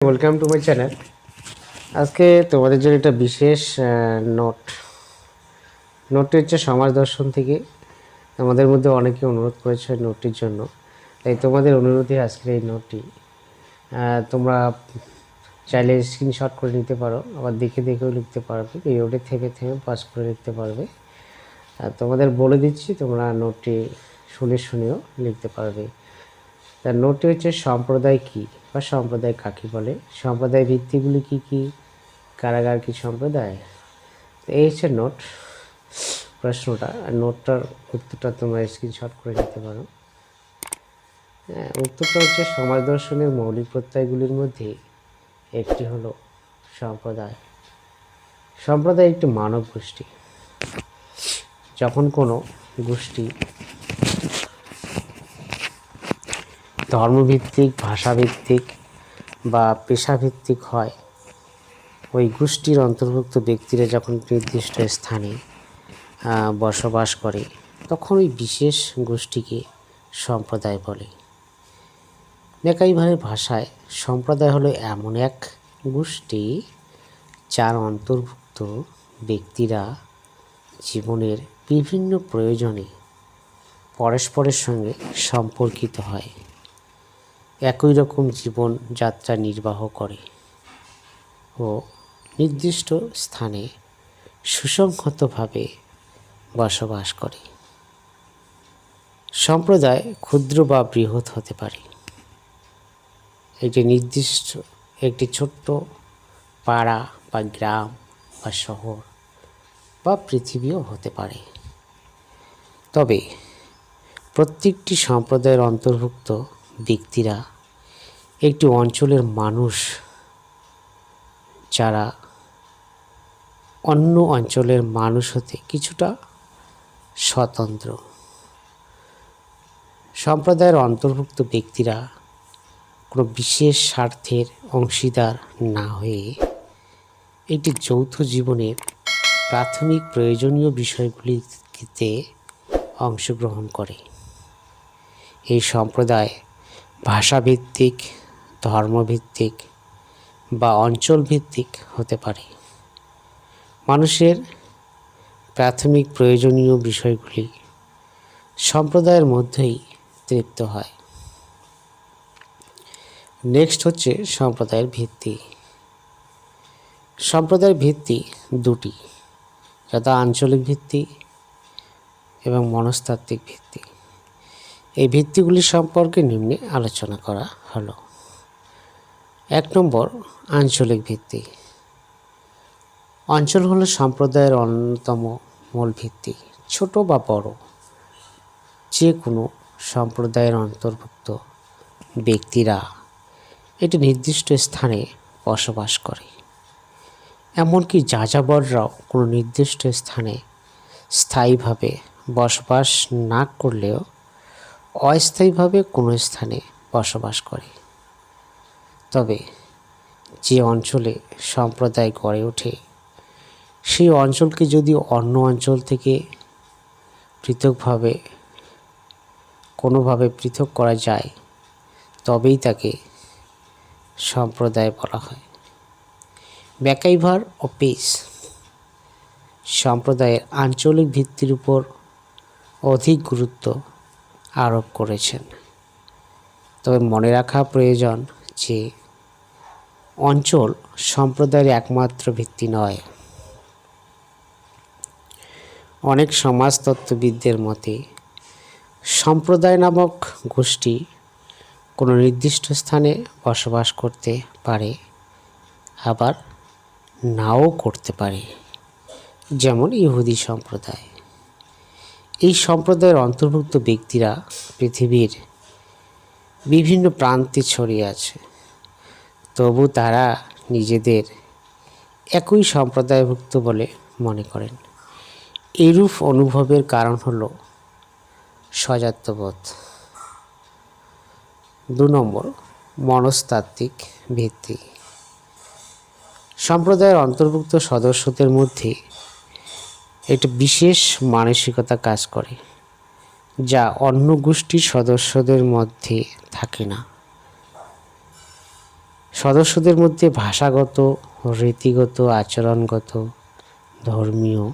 Welcome to my channel আজকে তোমাদের জন্য একটা বিশেষ নোট নোটটি হচ্ছে সমাজ দর্শন থেকে আমাদের মধ্যে অনেকে অনুরোধ করেছে নোটটির জন্য। তাই তোমাদের অনুরোধে আজকের এই নোটটি তোমরা চাইলে স্ক্রিনশট করে নিতে পারো, আবার দেখে দেখেও লিখতে পারবে। ভিডিওটি থেমে থেমে পাস করে লিখতে পারবে। আর তোমাদের বলে দিচ্ছি, তোমরা নোটটি শুনে শুনেও লিখতে পারবে। তার নোটটি হচ্ছে সম্প্রদায় কি? বা সম্প্রদায় কাকে বলে? সম্প্রদায় ভিত্তিগুলি কি কি? কারাগার কি সম্প্রদায়? তো এই হচ্ছে নোট, প্রশ্নটা। নোটটার উত্তরটা তোমরা স্ক্রিনশট করে নিতে পারো। হ্যাঁ উত্তরটা হচ্ছে সমাজ দর্শনের মৌলিক প্রত্যয়গুলির মধ্যে একটি হলো সম্প্রদায়। সম্প্রদায় একটি মানব গোষ্ঠী। যখন কোনো গোষ্ঠী ধর্মভিত্তিক, ভাষাভিত্তিক বা পেশাভিত্তিক হয়, ওই গোষ্ঠীর অন্তর্ভুক্ত ব্যক্তিরা যখন নির্দিষ্ট স্থানে বসবাস করে, তখন ওই বিশেষ গোষ্ঠীকে সম্প্রদায় বলে। মেকাইভারের ভাষায় সম্প্রদায় হলো এমন এক গোষ্ঠী যার অন্তর্ভুক্ত ব্যক্তিরা জীবনের বিভিন্ন প্রয়োজনে পরস্পরের সঙ্গে সম্পর্কিত হয়। একই রকম জীবন যাত্রা নির্বাহ করে ও নির্দিষ্ট স্থানে সুসংহতভাবে বসবাস করে। সম্প্রদায় ক্ষুদ্র বা বৃহৎ হতে পারে। একটি নির্দিষ্ট একটি ছোট্ট পাড়া বা গ্রাম বা শহর বা পৃথিবীও হতে পারে। তবে প্রত্যেকটি সম্প্রদায়ের অন্তর্ভুক্ত ব্যক্তিরা একটি অঞ্চলের মানুষ যারা অন্য অঞ্চলের মানুষ হতে কিছুটা স্বতন্ত্র। সম্প্রদায়ের অন্তর্ভুক্ত ব্যক্তিরা কোনো বিশেষ স্বার্থের অংশীদার না হয়ে একটি যৌথ জীবনের প্রাথমিক প্রয়োজনীয় বিষয়গুলিতে অংশগ্রহণ করে। এই সম্প্রদায় ভাষাভিত্তিক, ধর্মভিত্তিক বা অঞ্চলভিত্তিক হতে পারে। মানুষের প্রাথমিক প্রয়োজনীয় বিষয়গুলি সম্প্রদায়ের মধ্যেই তৃপ্ত হয়। নেক্সট হচ্ছে সম্প্রদায়ের ভিত্তি। সম্প্রদায়ের ভিত্তি দুটি, যথা আঞ্চলিক ভিত্তি এবং মনস্তাত্ত্বিক ভিত্তি। এই ভিত্তিগুলি সম্পর্কে নিম্নে আলোচনা করা হলো। এক নম্বর, আঞ্চলিক ভিত্তি। অঞ্চল হলো সম্প্রদায়ের অন্যতম মূল ভিত্তি, ছোট বা বড়। যে কোনো সম্প্রদায়ের অন্তর্ভুক্ত ব্যক্তিরা এটি নির্দিষ্ট স্থানে বসবাস করে। এমনকি যাযাবররাও কোনো নির্দিষ্ট স্থানে স্থায়ীভাবে বসবাস না করলেও অস্থায়ীভাবে কোনো স্থানে বসবাস করে। তবে যে অঞ্চলে সম্প্রদায় গড়ে ওঠে সেই অঞ্চলকে যদি অন্য অঞ্চল থেকে পৃথকভাবে, কোনোভাবে পৃথক করা যায়, তবেই তাকে সম্প্রদায় বলা হয়। ব্যাকাইভার ও পেস সম্প্রদায়ের আঞ্চলিক ভিত্তির উপর অধিক গুরুত্ব আরোপ করেছেন। তবে মনে রাখা প্রয়োজন যে, অঞ্চল সম্প্রদায়ের একমাত্র ভিত্তি নয়। অনেক সমাজতত্ত্ববিদদের মতে, সম্প্রদায় নামক গোষ্ঠী কোনো নির্দিষ্ট স্থানে বসবাস করতে পারে, আবার নাও করতে পারে, যেমন ইহুদি সম্প্রদায়। এই সম্প্রদায়ের অন্তর্ভুক্ত ব্যক্তিরা পৃথিবীর বিভিন্ন প্রান্তে ছড়িয়ে আছে। তবু তারা নিজেদের একই সম্প্রদায়ভুক্ত বলে মনে করেন। এরূপ অনুভবের কারণ হল সজাত্যবোধ দু নম্বর, মনস্তাত্ত্বিক ভিত্তি। সম্প্রদায়ের অন্তর্ভুক্ত সদস্যদের মধ্যে একটি বিশেষ মানসিকতা কাজ করে, যা অন্য গোষ্ঠীর সদস্যদের মধ্যে থাকে না। সদস্যদের মধ্যে ভাষাগত, রীতিগত, আচরণগত, ধর্মীয়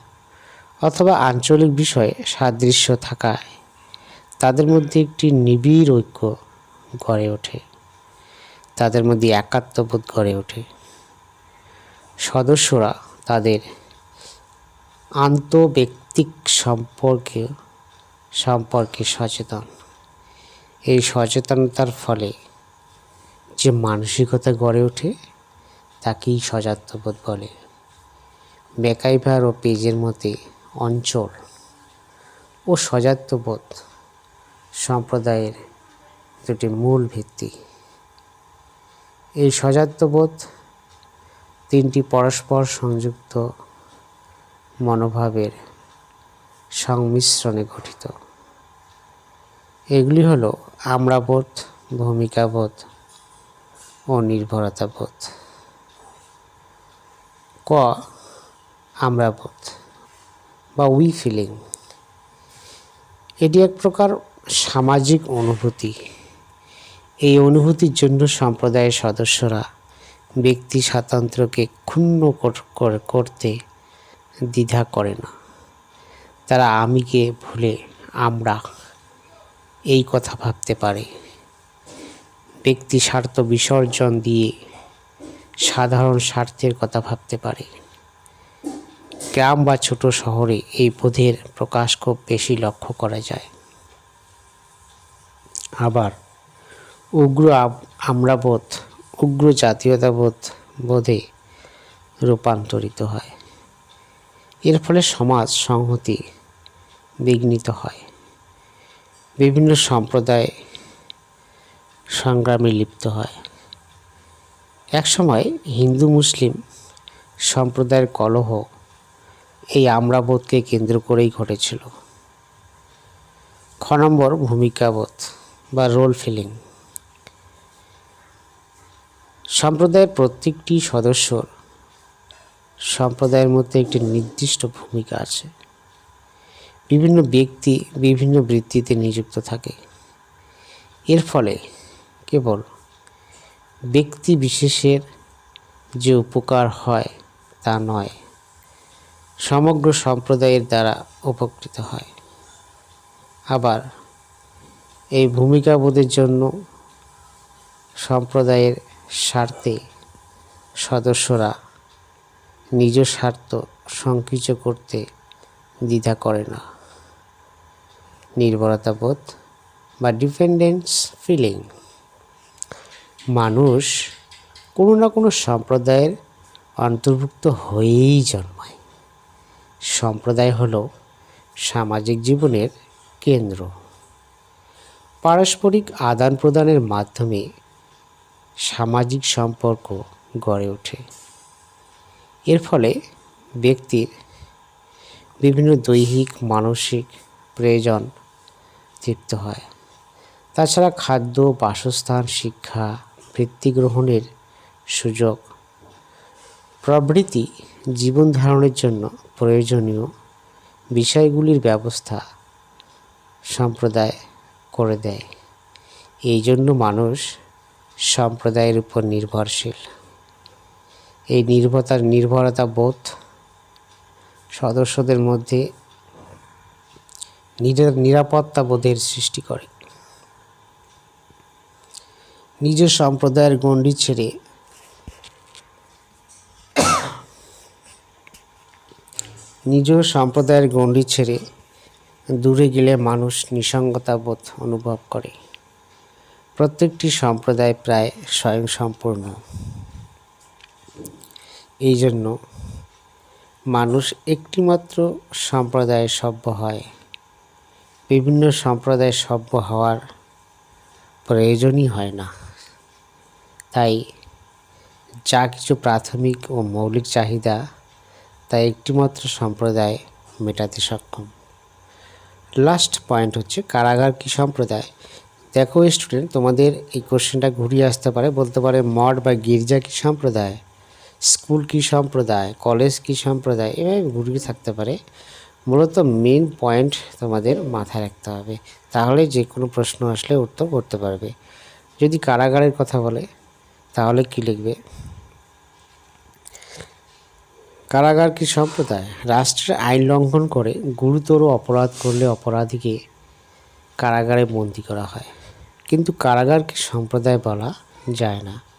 অথবা আঞ্চলিক বিষয়ে সাদৃশ্য থাকায় তাদের মধ্যে একটি নিবিড় ঐক্য গড়ে ওঠে। তাদের মধ্যে একাত্মবোধ গড়ে ওঠে। সদস্যরা তাদের আন্তঃব্যক্তিক সম্পর্কে সম্পর্কে সচেতন। এই সচেতনতার ফলে যে মানসিকতা গড়ে ওঠে, তাকেই সজাত্যবোধ বলে। বেকাইভার ও পেজের মতে অঞ্চল ও সজাত্যবোধ সম্প্রদায়ের দুটি মূল ভিত্তি। এই সজাত্যবোধ তিনটি পরস্পর সংযুক্ত মনোভাবের সংমিশ্রণে গঠিত। এগুলি হলো আমরাবোধ, ভূমিকাবোধ ও নির্ভরতাবোধ। ক, আমরাবোধ বা উই ফিলিং এটি এক প্রকার সামাজিক অনুভূতি। এই অনুভূতির জন্য সম্প্রদায়ের সদস্যরা ব্যক্তি স্বাতন্ত্র্যকে ক্ষুণ্ণ কর- কর- করতে দ্বিধা করে না। তারা আমিকে ভুলে আমরা এই কথা ভাবতে পারে। ব্যক্তি স্বার্থ বিসর্জন দিয়ে সাধারণ স্বার্থের কথা ভাবতে পারে। গ্রাম বা ছোট শহরে এই বোধের প্রকাশ খুব বেশি লক্ষ্য করা যায়। আবার উগ্র আম- আমরাবোধ উগ্র জাতীয়তাবোধ বোধে রূপান্তরিত হয়। এর ফলে সমাজ সংহতি বিঘ্নিত হয়। বিভিন্ন সম্প্রদায় সংগ্রামে লিপ্ত হয়। একসময় হিন্দু মুসলিম সম্প্রদায়ের কলহ এই আমরাবোধকে কেন্দ্র করেই ঘটেছিল। খ নম্বর ভূমিকাবোধ বা রোল ফিলিং সম্প্রদায়ের প্রত্যেকটি সদস্যর সম্প্রদায়ের মধ্যে একটি নির্দিষ্ট ভূমিকা আছে। বিভিন্ন ব্যক্তি বিভিন্ন বৃত্তিতে নিযুক্ত থাকে। এর ফলে কেবল ব্যক্তি বিশেষের যে উপকার হয় তা নয়, সমগ্র সম্প্রদায়ের দ্বারা উপকৃত হয়। আবার এই ভূমিকাবোধের জন্য সম্প্রদায়ের স্বার্থে সদস্যরা নিজ স্বার্থ সংকুচ করতে দ্বিধা করে না। নির্ভরতাবোধ বা ডিপেন্ডেন্স ফিলিং। মানুষ কোনো না কোনো সম্প্রদায়ের অন্তর্ভুক্ত হয়েই জন্মায়। সম্প্রদায় হলো সামাজিক জীবনের কেন্দ্র। পারস্পরিক আদান প্রদানের মাধ্যমে সামাজিক সম্পর্ক গড়ে ওঠে। এর ফলে ব্যক্তির বিভিন্ন দৈহিক, মানসিক প্রয়োজন তৃপ্ত হয়। তাছাড়া খাদ্য, বাসস্থান, শিক্ষা, বৃত্তি গ্রহণের সুযোগ প্রভৃতি জীবন ধারণের জন্য প্রয়োজনীয় বিষয়গুলির ব্যবস্থা সম্প্রদায় করে দেয়। এই জন্য মানুষ সম্প্রদায়ের উপর নির্ভরশীল। এই নির্ভরতার নির্ভরতা বোধ সদস্যদের মধ্যে নিরাপত্তা বোধের সৃষ্টি করে। নিজ সম্প্রদায়ের গণ্ডি ছেড়ে নিজ সম্প্রদায়ের গণ্ডি ছেড়ে দূরে গেলে মানুষ নিসঙ্গতা বোধ অনুভব করে। প্রত্যেকটি সম্প্রদায় প্রায় স্বয়ংসম্পূর্ণ। এই জন্য মানুষ একটিমাত্র সম্প্রদায়ের সভ্য হয়। বিভিন্ন সম্প্রদায়ের সভ্য হওয়ার প্রয়োজনই হয় না। তাই যা কিছু প্রাথমিক ও মৌলিক চাহিদা, তা একটিমাত্র সম্প্রদায় মেটাতে সক্ষম। লাস্ট পয়েন্ট হচ্ছে, কারাগার কি সম্প্রদায়? দেখো স্টুডেন্ট তোমাদের এই কোশ্চেনটা ঘুরিয়ে আসতে পারে, বলতে পারে মঠ বা গির্জা কি সম্প্রদায়? স্কুল কি সম্প্রদায়, কলেজ কি সম্প্রদায়, এভাবে ঘুরিয়ে থাকতে পারে। মূলত মেন পয়েন্ট তোমাদের মাথায় রাখতে হবে। তাহলে যে কোনো প্রশ্ন আসলে উত্তর করতে পারবে। যদি কারাগারের কথা বলে, তাহলে কি লিখবে? কারাগার কি সম্প্রদায়? রাষ্ট্রের আইন লঙ্ঘন করে গুরুতর অপরাধ করলে অপরাধীকে কারাগারে বন্দি করা হয়। কিন্তু কারাগারকে সম্প্রদায় বলা যায় না।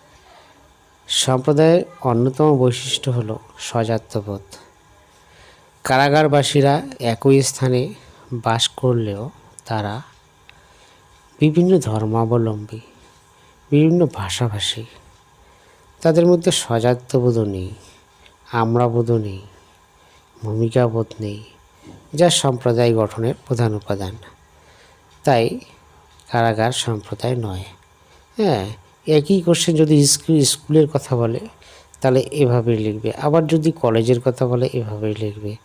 সম্প্রদায়ের অন্যতম বৈশিষ্ট্য হল সজাত্যবোধ কারাগারবাসীরা একই স্থানে বাস করলেও তারা বিভিন্ন ধর্মাবলম্বী, বিভিন্ন ভাষাভাষী। তাদের মধ্যে সজাত্যবোধও নেই, আমরাবোধও নেই, ভূমিকাবোধ নেই, যা সম্প্রদায় গঠনের প্রধান উপাদান। তাই কারাগার সম্প্রদায় নয় হ্যাঁ একই কোশ্চেন যদি স্কুলের কথা বলে, তাহলে এভাবেই লিখবে। আবার যদি কলেজের কথা বলে, এভাবেই লিখবে।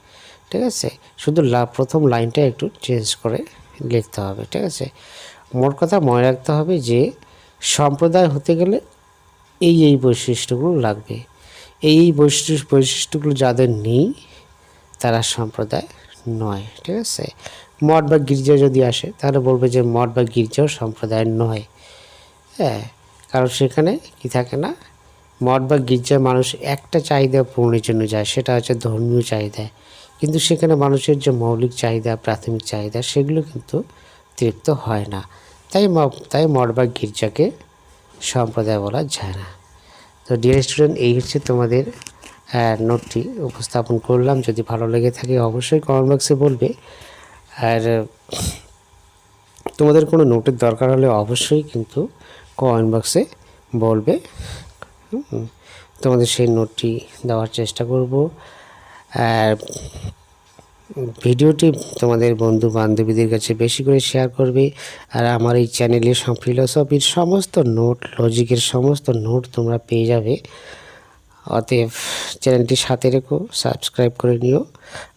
ঠিক আছে? শুধু লা, প্রথম লাইনটা একটু চেঞ্জ করে লিখতে হবে। ঠিক আছে? মোট কথা মনে রাখতে হবে যে, সম্প্রদায় হতে গেলে এই এই বৈশিষ্ট্যগুলো লাগবে। এই এই বৈশিষ্ট্য, বৈশিষ্ট্যগুলো যাদের নেই, তারা সম্প্রদায় নয়। ঠিক আছে? মঠ বা গির্জা যদি আসে, তাহলে বলবে যে মঠ বা গির্জাও সম্প্রদায় নয়। হ্যাঁ? কারণ সেখানে কি থাকে না, মঠ বা গির্জায় মানুষ একটা চাহিদা পূরণের জন্য যায়, সেটা হচ্ছে ধর্মীয় চাহিদা। কিন্তু সেখানে মানুষের যে মৌলিক চাহিদা, প্রাথমিক চাহিদা, সেগুলো কিন্তু তৃপ্ত হয় না। তাই তাই মঠ বা গির্জাকে সম্প্রদায় বলা যায় না। তো ডিয়ার স্টুডেন্ট এই হচ্ছে তোমাদের নোটটি উপস্থাপন করলাম। যদি ভালো লেগে থাকে অবশ্যই কমেন্ট বক্সে বলবে। আর, তোমাদের কোনো নোটের দরকার হলে অবশ্যই কিন্তু কমেন্ট বক্সে বলবে। তোমাদের সেই নোটটি দেওয়ার চেষ্টা করব। আর ভিডিওটি তোমাদের বন্ধু বান্ধবীদের কাছে বেশি করে শেয়ার করবে। আর আমার এই চ্যানেলে ফিলোসফির সমস্ত নোট লজিকের সমস্ত নোট তোমরা পেয়ে যাবে। অতএব চ্যানেলটি সাথে রেখো সাবস্ক্রাইব করে নিও।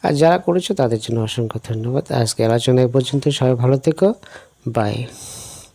আর যারা করেছ তাদের জন্য অসংখ্য ধন্যবাদ। আজকে আলোচনা পর্যন্ত সবাই ভালো থেকো। বাই